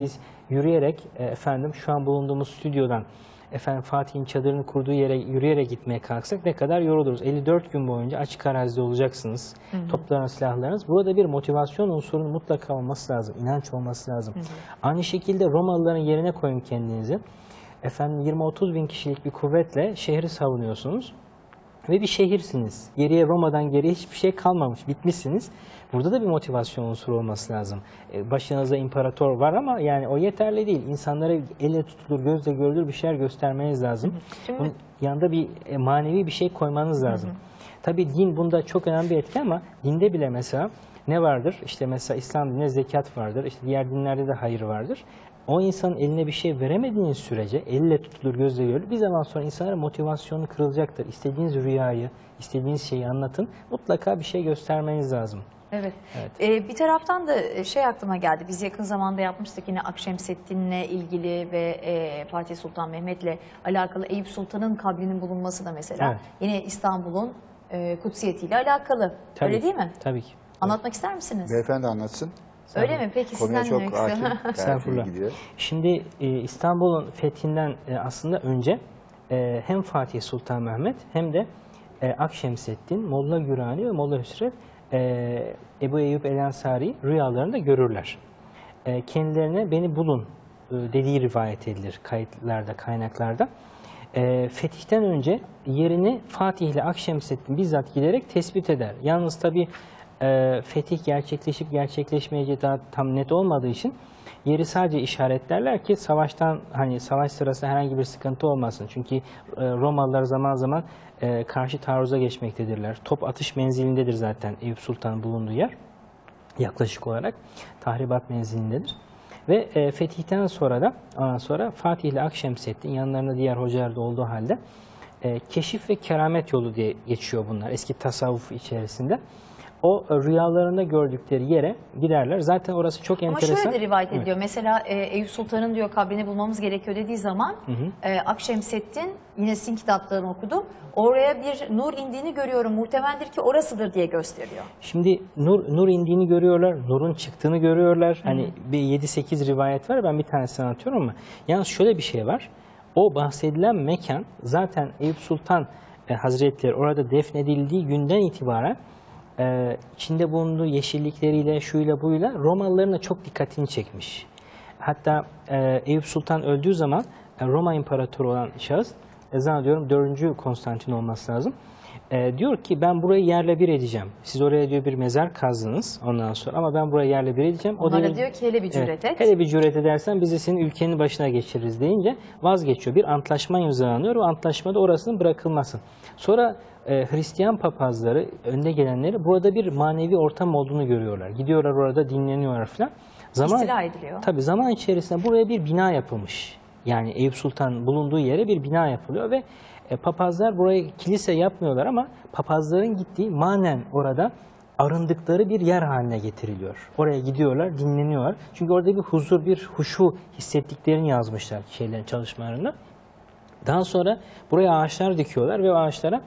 Biz yürüyerek e, efendim şu an bulunduğumuz stüdyodan efendim Fatih'in çadırını kurduğu yere yürüyerek gitmeye kalksak ne kadar yoruluruz. 54 gün boyunca açık arazide olacaksınız. Toplanan silahlarınız. Burada bir motivasyon unsurunun mutlaka olması lazım. inanç olması lazım. Aynı şekilde Romalıların yerine koyun kendinizi. Efendim 20-30 bin kişilik bir kuvvetle şehri savunuyorsunuz ve bir şehirsiniz. Geriye Roma'dan geriye hiçbir şey kalmamış, bitmişsiniz. Burada da bir motivasyon unsuru olması lazım. E, Başınızda imparator var ama yani o yeterli değil. İnsanlara elle tutulur, gözle görülür bir şeyler göstermeniz lazım. Şimdi- Bunun yanında bir e, manevi bir şey koymanız lazım. Tabii din bunda çok önemli bir etken ama dinde bile mesela ne vardır? İşte mesela İslam dininde zekat vardır. İşte diğer dinlerde de hayır vardır. O insanın eline bir şey veremediğiniz sürece elle tutulur, gözle görülür. Bir zaman sonra insanların motivasyonu kırılacaktır. İstediğiniz rüyayı, istediğiniz şeyi anlatın. Mutlaka bir şey göstermeniz lazım. Evet. Evet. Ee, bir taraftan da e, şey aklıma geldi. Biz yakın zamanda yapmıştık yine Akşemseddin'le ilgili ve e, Fatih Sultan Mehmet'le alakalı Eyüp Sultan'ın kabrinin bulunması da mesela Evet. yine İstanbul'un e, kutsiyetiyle alakalı. Tabii, Öyle değil mi? Tabii ki. Anlatmak ister misiniz? Beyefendi anlatsın. Öyle mi? Peki Konuya sizden çok hakim. Estağfurullah. Şimdi e, İstanbul'un fethinden e, aslında önce e, hem Fatih Sultan Mehmet hem de e, Akşemseddin, Molla Gürani ve Molla Hüsrev e, Ebu Eyyub El Ensari rüyalarında görürler. E, kendilerine beni bulun e, dediği rivayet edilir kayıtlarda, kaynaklarda. E, fetihten önce yerini Fatih ile Akşemseddin bizzat giderek tespit eder. Yalnız tabi e, fetih gerçekleşip gerçekleşmeyeceği daha tam net olmadığı için yeri sadece işaretlerler ki savaştan hani savaş sırasında herhangi bir sıkıntı olmasın. Çünkü e, Romalılar zaman zaman e, karşı taarruza geçmektedirler. Top atış menzilindedir zaten Eyüp Sultan'ın bulunduğu yer yaklaşık olarak tahribat menzilindedir. Ve e, fetihten sonra da ondan sonra Fatih ile Akşemseddin yanlarında diğer hocalar da olduğu halde e, keşif ve keramet yolu diye geçiyor bunlar eski tasavvuf içerisinde. O rüyalarında gördükleri yere giderler. Zaten orası çok Ama enteresan. şöyle de rivayet ediliyor. Mesela e, Eyüp Sultan'ın diyor kabrini bulmamız gerekiyor dediği zaman e, Akşemseddin yine sizin kitaplarını okudum. Oraya bir nur indiğini görüyorum. Muhtemeldir ki orasıdır diye gösteriyor. Şimdi nur, nur indiğini görüyorlar, nurun çıktığını görüyorlar. Hani bir 7-8 rivayet var ben bir tanesini anlatıyorum ama yalnız şöyle bir şey var. O bahsedilen mekan zaten Eyüp Sultan e, Hazretleri orada defnedildiği günden itibaren e, içinde bulunduğu yeşillikleriyle, şuyla buyla Romalıların da çok dikkatini çekmiş. Hatta e, Eyüp Sultan öldüğü zaman e, Roma İmparatoru olan şahıs, e, zannediyorum 4. Konstantin olması lazım. E, diyor ki ben burayı yerle bir edeceğim. Siz oraya diyor bir mezar kazdınız ondan sonra ama ben burayı yerle bir edeceğim. Onlar da devir- diyor ki hele bir cüret Evet, et. Hele bir cüret edersen bizi senin ülkenin başına geçiririz deyince vazgeçiyor. Bir antlaşma imzalanıyor. O antlaşmada orasının bırakılması. Sonra e, Hristiyan papazları, önde gelenleri burada bir manevi ortam olduğunu görüyorlar. Gidiyorlar orada dinleniyorlar falan. Zaman, İstila ediliyor. Tabii zaman içerisinde buraya bir bina yapılmış. Yani Eyüp Sultan bulunduğu yere bir bina yapılıyor ve e, papazlar buraya kilise yapmıyorlar ama papazların gittiği manen orada arındıkları bir yer haline getiriliyor. Oraya gidiyorlar, dinleniyorlar. Çünkü orada bir huzur, bir huşu hissettiklerini yazmışlar şeylerin çalışmalarında. Daha sonra buraya ağaçlar dikiyorlar ve o ağaçlara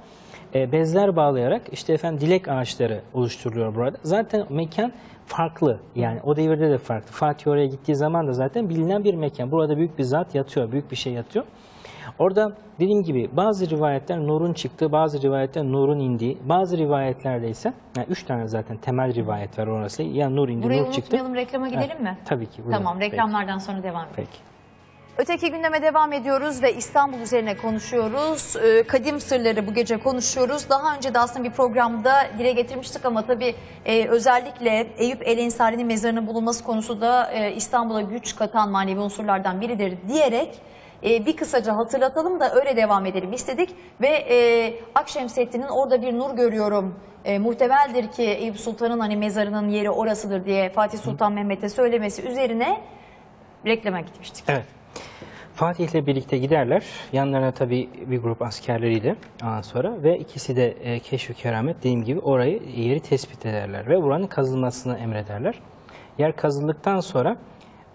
e, bezler bağlayarak işte efendim dilek ağaçları oluşturuluyor burada. Zaten mekan farklı yani o devirde de farklı. Fatih oraya gittiği zaman da zaten bilinen bir mekan. Burada büyük bir zat yatıyor, büyük bir şey yatıyor. Orada dediğim gibi bazı rivayetler nurun çıktığı, bazı rivayetler nurun indiği, bazı rivayetlerde ise yani üç tane zaten temel rivayet var orası. Ya nur indi, Burayı nur çıktı. unutmayalım reklama gidelim mi? Tabii ki. buyurun. Tamam Peki. reklamlardan sonra devam edelim. Peki. Öteki gündeme devam ediyoruz ve İstanbul üzerine konuşuyoruz. Ee, Kadim sırları bu gece konuşuyoruz. Daha önce de aslında bir programda dile getirmiştik ama tabii e, özellikle Eyüp El Ensari'nin mezarının bulunması konusu da e, İstanbul'a güç katan manevi unsurlardan biridir diyerek e, bir kısaca hatırlatalım da öyle devam edelim istedik. Ve Akşemseddin'in orada bir nur görüyorum. E, muhtemeldir ki Eyüp Sultan'ın hani mezarının yeri orasıdır diye Fatih Sultan Mehmet'e söylemesi üzerine reklama gitmiştik. Evet. Fatih ile birlikte giderler. Yanlarına tabii bir grup askerleriyle ondan sonra ve ikisi de e, keşf keramet dediğim gibi orayı yeri tespit ederler ve buranın kazılmasını emrederler. Yer kazıldıktan sonra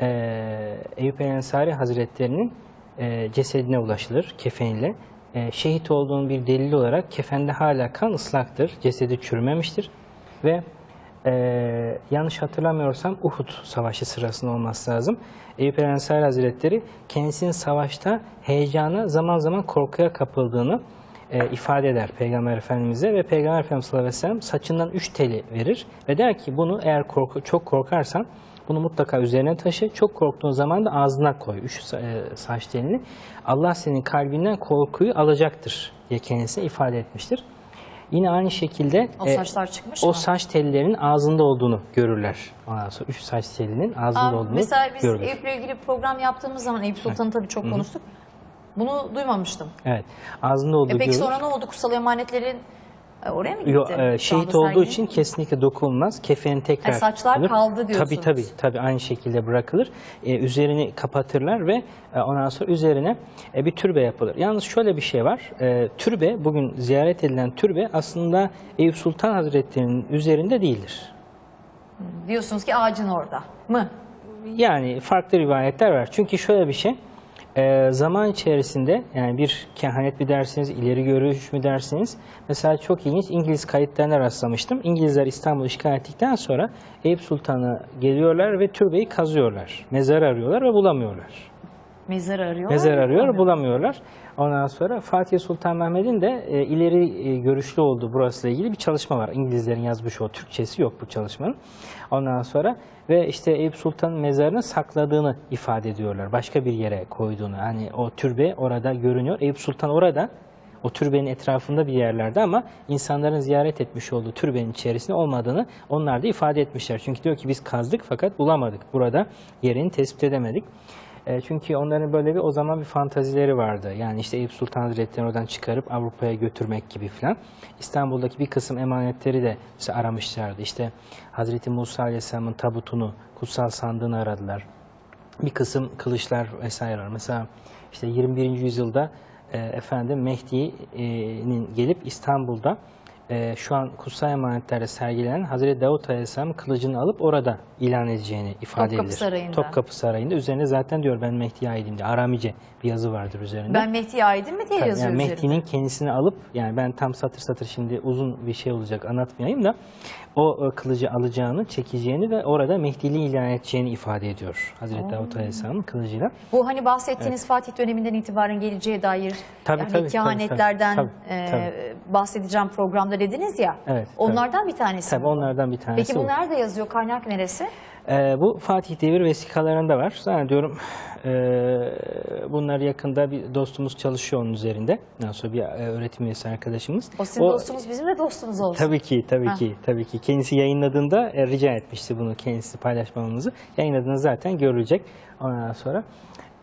e, Eyüp Ensari Hazretleri'nin e, cesedine ulaşılır kefeniyle. E, şehit olduğunun bir delili olarak kefende hala kan ıslaktır. Cesedi çürümemiştir ve e, yanlış hatırlamıyorsam Uhud Savaşı sırasında olması lazım. Eyüp El Ensari Hazretleri kendisinin savaşta heyecana zaman zaman korkuya kapıldığını e, ifade eder Peygamber Efendimiz'e ve Peygamber Efendimiz sallallahu aleyhi ve sellem saçından üç teli verir ve der ki bunu eğer korku, çok korkarsan bunu mutlaka üzerine taşı. Çok korktuğun zaman da ağzına koy. Üç e, saç telini. Allah senin kalbinden korkuyu alacaktır diye kendisine ifade etmiştir. Yine aynı şekilde O e, saçlar çıkmış o mı? saç tellerinin ağzında olduğunu görürler. Ondan sonra üç saç telinin ağzında Aa, olduğunu mesela biz görürler. Eyüp'le ilgili program yaptığımız zaman Eyüp Sultan'ı tabii çok konuştuk. Bunu duymamıştım. Evet. Ağzında olduğu E peki görülür. sonra ne oldu? Kutsal emanetlerin e, oraya mı gitti? Yo, e, şehit olduğu için kesinlikle dokunulmaz. Kefeni tekrar Ha, saçlar alır. kaldı diyorsunuz. Tabii tabii tabii aynı şekilde bırakılır. E, üzerini kapatırlar ve e, ondan sonra üzerine e, bir türbe yapılır. Yalnız şöyle bir şey var. E, türbe bugün ziyaret edilen türbe aslında Eyüp Sultan Hazretleri'nin üzerinde değildir. Diyorsunuz ki ağacın orada mı? Yani farklı rivayetler var. Çünkü şöyle bir şey. E, zaman içerisinde yani bir kehanet mi dersiniz, ileri görüş mü dersiniz? Mesela çok ilginç İngiliz kayıtlarına rastlamıştım. İngilizler İstanbul'u işgal ettikten sonra Eyüp Sultan'a geliyorlar ve türbeyi kazıyorlar. Mezar arıyorlar ve bulamıyorlar. Mezar arıyor. Mezar arıyor, bulamıyorlar. Ondan sonra Fatih Sultan Mehmet'in de e, ileri e, görüşlü olduğu burasıyla ilgili bir çalışma var. İngilizlerin yazmış o Türkçesi yok bu çalışmanın. Ondan sonra ve işte Eyüp Sultan'ın mezarını sakladığını ifade ediyorlar. Başka bir yere koyduğunu. Hani o türbe orada görünüyor. Eyüp Sultan orada o türbenin etrafında bir yerlerde ama insanların ziyaret etmiş olduğu türbenin içerisinde olmadığını onlar da ifade etmişler. Çünkü diyor ki biz kazdık fakat bulamadık. Burada yerini tespit edemedik. E, çünkü onların böyle bir o zaman bir fantazileri vardı. Yani işte Eyüp Sultan Hazretleri'ni oradan çıkarıp Avrupa'ya götürmek gibi falan. İstanbul'daki bir kısım emanetleri de mesela aramışlardı. İşte Hazreti Musa Aleyhisselam'ın tabutunu, kutsal sandığını aradılar. Bir kısım kılıçlar vesaire var. Mesela işte 21. yüzyılda e, efendim Mehdi'nin gelip İstanbul'da e, şu an kutsal emanetlerde sergilenen Hazreti Davut Aleyhisselam'ın kılıcını alıp orada ilan edeceğini ifade Topkapı edilir. Sarayı'nda. Topkapı Sarayı'nda. Üzerine zaten diyor ben Mehdi'ye aidim diye. Aramice bir yazı vardır üzerinde. Ben Mehdi'ye aidim mi diye Tabii, yazıyor yani. Mehdi'nin kendisini alıp yani ben tam satır satır şimdi uzun bir şey olacak anlatmayayım da o e, kılıcı alacağını, çekeceğini ve orada Mehdiliği ilan edeceğini ifade ediyor. Hazreti Davut Aleyhisselam'ın kılıcıyla. Bu hani bahsettiğiniz Fatih döneminden itibaren geleceğe dair Tabii, yani tabii, tabii, kehanetlerden tabii, e, tabii. bahsedeceğim programda dediniz ya. Evet, Onlardan bir tanesi. Tabii onlardan bir tanesi Peki bu bu. nerede yazıyor? Kaynak neresi? Ee, bu Fatih Devir vesikalarında var. Zannediyorum e, bunlar yakında bir dostumuz çalışıyor onun üzerinde. Ondan sonra bir e, öğretim üyesi arkadaşımız. O sizin dostumuz bizim de dostumuz olsun. Tabii ki, tabii Ha. ki, tabii ki. Kendisi yayınladığında e, rica etmişti bunu kendisi paylaşmamızı. Yayınladığında zaten görülecek. Ondan sonra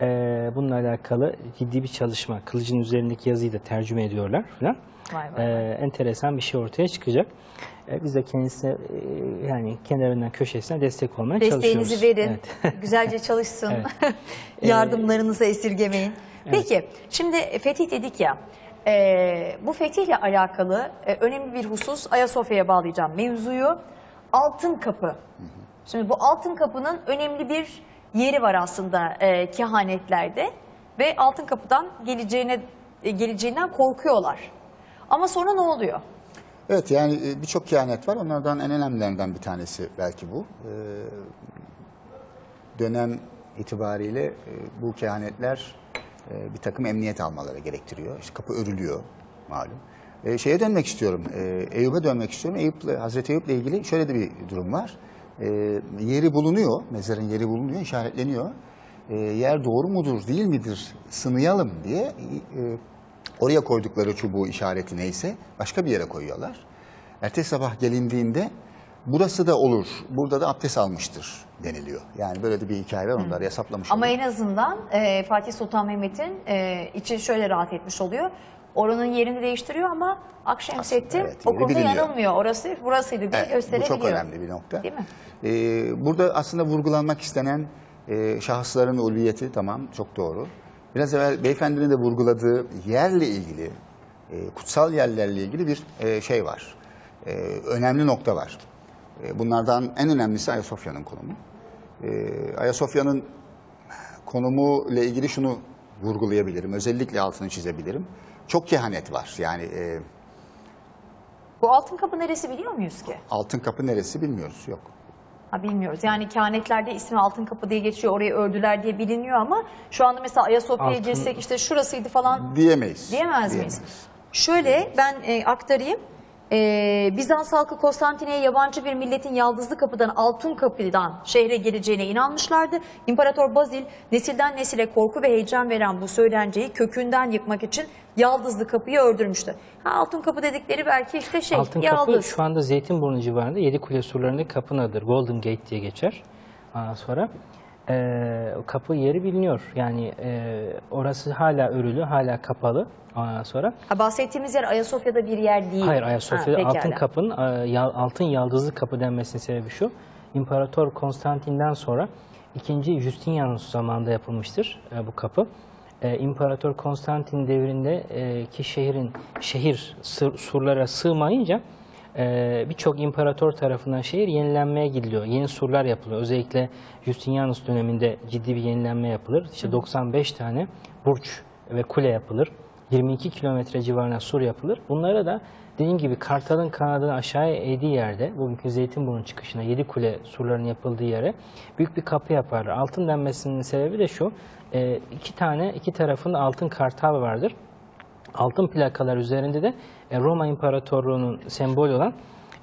e, bununla alakalı ciddi bir çalışma. Kılıcın üzerindeki yazıyı da tercüme ediyorlar falan. Vay vay E, enteresan bir şey ortaya çıkacak. E, biz de kendisine e, yani kenarından köşesine destek olmaya Desteğinizi çalışıyoruz. verin. Evet. Güzelce çalışsın. Evet. Yardımlarınızı esirgemeyin. Peki şimdi fetih dedik ya. e, bu fetihle alakalı e, önemli bir husus Ayasofya'ya bağlayacağım mevzuyu. Altın Kapı. Şimdi bu Altın Kapı'nın önemli bir yeri var aslında e, kehanetlerde ve Altın Kapı'dan geleceğine e, geleceğinden korkuyorlar. Ama sonra ne oluyor? Evet yani e, birçok kehanet var. Onlardan en önemlilerinden bir tanesi belki bu. Ee, dönem itibariyle e, bu kehanetler e, bir takım emniyet almaları gerektiriyor. İşte kapı örülüyor malum. E, şeye dönmek istiyorum. E, Eyüp'e dönmek istiyorum. Eyüp'le, Hazreti Eyüp'le ilgili şöyle de bir durum var. E, yeri bulunuyor, mezarın yeri bulunuyor, işaretleniyor. E, yer doğru mudur, değil midir sınayalım diye e, Oraya koydukları çubuğu işareti neyse başka bir yere koyuyorlar. Ertesi sabah gelindiğinde burası da olur, burada da abdest almıştır deniliyor. Yani böyle de bir hikaye var onlar hesaplamış. Ama oluyor. en azından e, Fatih Sultan Mehmet'in e, içi şöyle rahat etmiş oluyor. Oranın yerini değiştiriyor ama Akşemseddin Evet, o yeri konuda biliniyor. yanılmıyor. Orası burasıydı diye Evet, bu gösterebiliyor. çok önemli bir nokta. Değil mi? Ee, burada aslında vurgulanmak istenen e, şahısların ulviyeti tamam çok doğru. Biraz evvel beyefendinin de vurguladığı yerle ilgili, e, kutsal yerlerle ilgili bir e, şey var. E, önemli nokta var. E, bunlardan en önemlisi Ayasofya'nın konumu. E, Ayasofya'nın konumu ile ilgili şunu vurgulayabilirim. Özellikle altını çizebilirim. Çok kehanet var. Yani e, Bu altın kapı neresi biliyor muyuz ki? Altın kapı neresi bilmiyoruz. Yok. Ha bilmiyoruz. Yani kehanetlerde ismi altın kapı diye geçiyor. Orayı ördüler diye biliniyor ama şu anda mesela Ayasofya'ya Altın- girsek işte şurasıydı falan Diyemeyiz. Diyemez miyiz? Şöyle ben e, aktarayım. E, Bizans halkı Konstantin'e yabancı bir milletin yaldızlı kapıdan altın kapıdan şehre geleceğine inanmışlardı. İmparator Bazil nesilden nesile korku ve heyecan veren bu söylenceyi kökünden yıkmak için yaldızlı kapıyı ördürmüştü. Ha, altın kapı dedikleri belki işte şey Altın yaldız. Kapı şu anda Zeytinburnu civarında Yedi Kule surlarındaki kapının adıdır. Golden Gate diye geçer. Ondan sonra o kapı yeri biliniyor. Yani eee, orası hala örülü, hala kapalı. Ondan sonra Ha, bahsettiğimiz yer Ayasofya'da bir yer değil. Hayır Ha, Ayasofya'da pekala. altın kapının e, altın yaldızlı kapı denmesinin sebebi şu. İmparator Konstantin'den sonra 2. Justinianus zamanında yapılmıştır e, bu kapı. E, İmparator Konstantin devrinde e, ki şehrin şehir sır- surlara sığmayınca e, birçok imparator tarafından şehir yenilenmeye gidiliyor. Yeni surlar yapılıyor. Özellikle Justinianus döneminde ciddi bir yenilenme yapılır. İşte 95 tane burç ve kule yapılır. 22 kilometre civarına sur yapılır. Bunlara da dediğim gibi Kartal'ın kanadını aşağıya eğdiği yerde, bugünkü Zeytinburnu çıkışına, yedi kule surlarının yapıldığı yere büyük bir kapı yaparlar. Altın denmesinin sebebi de şu, e, iki tane, iki tarafında altın kartal vardır. Altın plakalar üzerinde de e, Roma İmparatorluğu'nun sembolü olan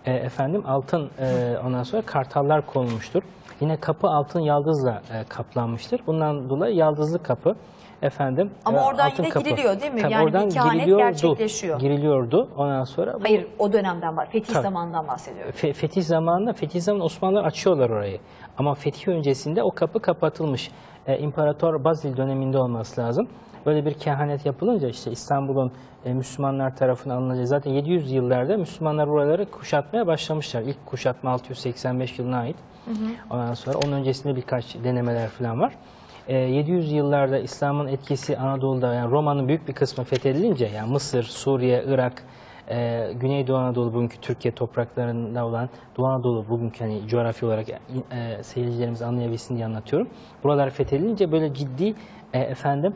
e, efendim altın e, ondan sonra kartallar konulmuştur. Yine kapı altın yaldızla e, kaplanmıştır. Bundan dolayı yaldızlı kapı efendim Ama e, oradan yine giriliyor değil mi? Tabii Yani oradan giriliyordu, gerçekleşiyor. Giriliyordu. Ondan sonra bu Hayır o dönemden var. Fetih Tabii. zamanından bahsediyorum. Fe- Fetih zamanında Fetih zamanında Osmanlılar açıyorlar orayı. Ama Fetih öncesinde o kapı kapatılmış. E, İmparator Bazil döneminde olması lazım. Böyle bir kehanet yapılınca işte İstanbul'un e, Müslümanlar tarafından alınacağı zaten 700 yıllarda Müslümanlar buraları kuşatmaya başlamışlar. İlk kuşatma 685 yılına ait. Ondan sonra onun öncesinde birkaç denemeler falan var. E, 700 yıllarda İslam'ın etkisi Anadolu'da yani Roma'nın büyük bir kısmı fethedilince yani Mısır, Suriye, Irak, e, Güneydoğu Anadolu bugünkü Türkiye topraklarında olan Doğu Anadolu bugünkü hani coğrafi olarak e, seyircilerimiz anlayabilsin diye anlatıyorum. Buralar fethedilince böyle ciddi e, efendim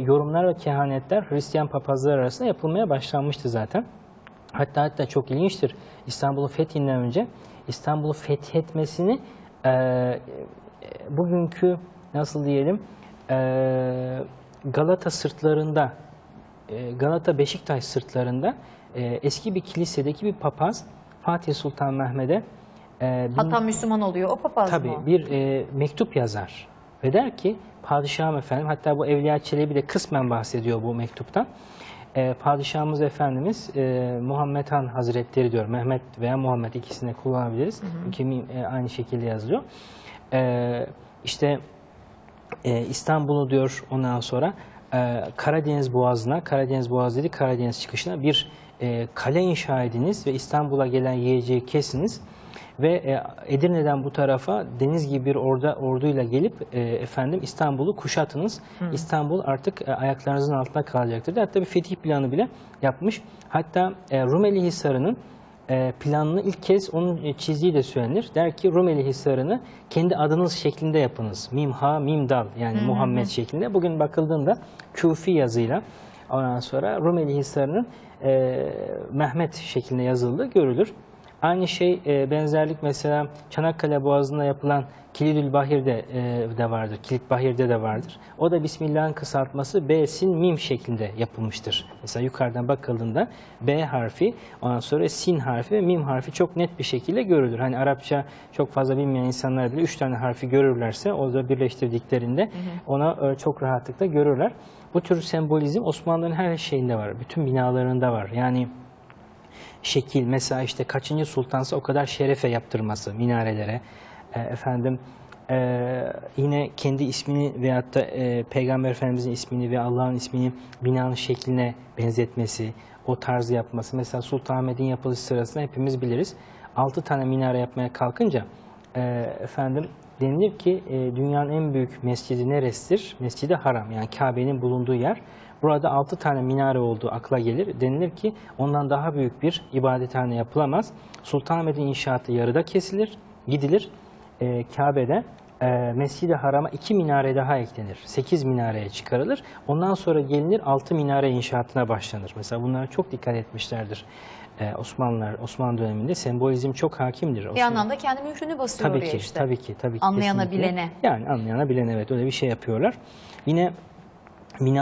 yorumlar ve kehanetler Hristiyan papazlar arasında yapılmaya başlanmıştı zaten. Hatta hatta çok ilginçtir. İstanbul'un fethinden önce İstanbul'u fethetmesini bugünkü nasıl diyelim e, Galata sırtlarında e, Galata Beşiktaş sırtlarında e, eski bir kilisedeki bir papaz Fatih Sultan Mehmet'e e, bin- Hatta Müslüman oluyor. O papaz Tabii mı? bir e, mektup yazar ve der ki padişahım efendim hatta bu Evliya Çelebi de kısmen bahsediyor bu mektuptan. E, padişahımız efendimiz e, Muhammed Han Hazretleri diyor. Mehmet veya Muhammed ikisini kullanabiliriz. Kimi e, aynı şekilde yazılıyor. E, işte e, İstanbul'u diyor ondan sonra e, Karadeniz Boğazı'na, Karadeniz Boğazı dedi Karadeniz çıkışına bir e, kale inşa ediniz ve İstanbul'a gelen yiyeceği kesiniz ve e, Edirne'den bu tarafa deniz gibi bir orada orduyla gelip e, efendim İstanbul'u kuşatınız. İstanbul artık e, ayaklarınızın altında kalacaktır. Hatta bir fetih planı bile yapmış. Hatta e, Rumeli Hisarı'nın planını ilk kez onun e, çizdiği de söylenir. Der ki Rumeli Hisarı'nı kendi adınız şeklinde yapınız. Mimha, mimdal yani Muhammed şeklinde. Bugün bakıldığında Küfi yazıyla ondan sonra Rumeli Hisarı'nın e, Mehmet şeklinde yazıldığı görülür. Aynı şey e, benzerlik mesela Çanakkale Boğazı'nda yapılan Kilidül Bahir'de e, de vardır. Kilit Bahir'de de vardır. O da Bismillah'ın kısaltması B, Sin, Mim şeklinde yapılmıştır. Mesela yukarıdan bakıldığında B harfi, ondan sonra Sin harfi ve Mim harfi çok net bir şekilde görülür. Hani Arapça çok fazla bilmeyen insanlar bile üç tane harfi görürlerse o da birleştirdiklerinde ona e, çok rahatlıkla görürler. Bu tür sembolizm Osmanlı'nın her şeyinde var. Bütün binalarında var. Yani şekil mesela işte kaçıncı sultansa o kadar şerefe yaptırması minarelere E, efendim e, yine kendi ismini veyahut da e, Peygamber Efendimizin ismini ve Allah'ın ismini binanın şekline benzetmesi o tarzı yapması mesela Sultanahmet'in yapılış sırasında hepimiz biliriz 6 tane minare yapmaya kalkınca e, efendim denilir ki e, dünyanın en büyük mescidi neresidir? Mescidi Haram yani Kabe'nin bulunduğu yer. Burada 6 tane minare olduğu akla gelir. Denilir ki ondan daha büyük bir ibadethane yapılamaz. Sultanahmet'in inşaatı yarıda kesilir, gidilir. E, Kabe'de e, Mescid-i Haram'a 2 minare daha eklenir. 8 minareye çıkarılır. Ondan sonra gelinir 6 minare inşaatına başlanır. Mesela bunlara çok dikkat etmişlerdir. e, Osmanlılar Osmanlı döneminde sembolizm çok hakimdir. Bir Osmanlı- anlamda kendi mührünü basıyor Tabii ki, işte. tabii ki, tabii ki. Anlayana kesinlikle. bilene. Yani anlayana bilene evet öyle bir şey yapıyorlar. Yine bina